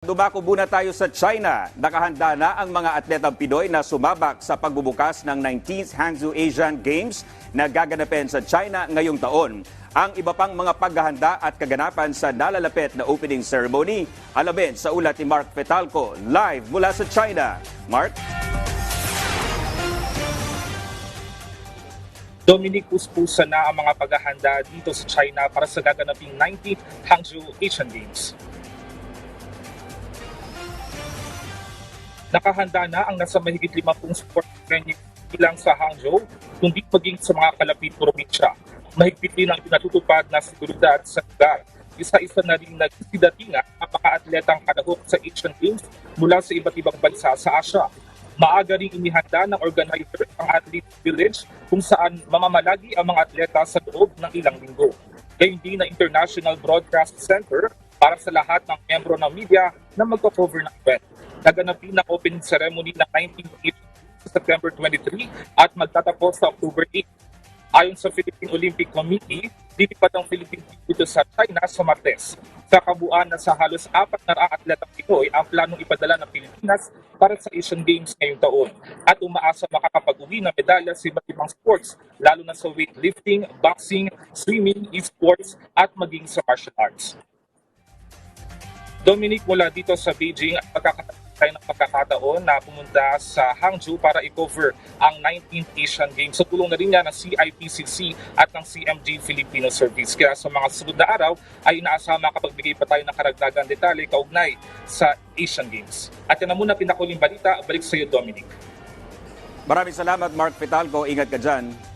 Dumako muna tayo sa China. Nakahanda na ang mga atletang Pinoy na sumabak sa pagbubukas ng 19th Hangzhou Asian Games na gaganapin sa China ngayong taon. Ang iba pang mga paghahanda at kaganapan sa nalalapit na opening ceremony, alamin sa ulat ni Mark Petalco live mula sa China. Mark? Dominic puspusa na ang mga paghahanda dito sa China para sa gaganaping 19th Hangzhou Asian Games. Nakahanda na ang nasa mahigit 50 sport venue bilang sa Hangzhou, kundi maging sa mga kalapit probinsya. Mahigpit din ang pinatutupad na seguridad sa lugar. Isa-isa na rin nagsidatinga ang mga atletang kadahok sa Asian Games mula sa iba't ibang bansa sa Asia. Maaga rin inihanda ng organizer ang Athlete Village kung saan mamamalagi ang mga atleta sa loob ng ilang linggo. Gayun din na International Broadcast Center para sa lahat ng membro ng media na magko-cover ng event. Naganapin ang opening ceremony ng 19th sa September 23 at magtatapos sa October 8. Ayon sa Philippine Olympic Committee, lilipat ang Philippine team dito sa China sa Martes. Sa kabuuan na sa halos apat na atletang Pinoy ang planong ipadala ng Pilipinas para sa Asian Games ngayong taon at umaasa makakapag-uwi ng medalya sa iba't ibang sports lalo na sa weightlifting, boxing, swimming, esports at maging sa martial arts. Dominic mula dito sa Beijing at magkakataon pagkakataon na pumunta sa Hangzhou para i-cover ang 19th Asian Games. Sa tulong na rin niya ng CIPCC at ng CMG Filipino Service. Kaya sa mga sunod na araw ay inaasama makapagbigay pa tayo ng karagdagang detalye kaugnay sa Asian Games. At yan na muna pinakuling balita. Balik sa iyo, Dominic. Maraming salamat Mark Petalco. Ingat ka dyan.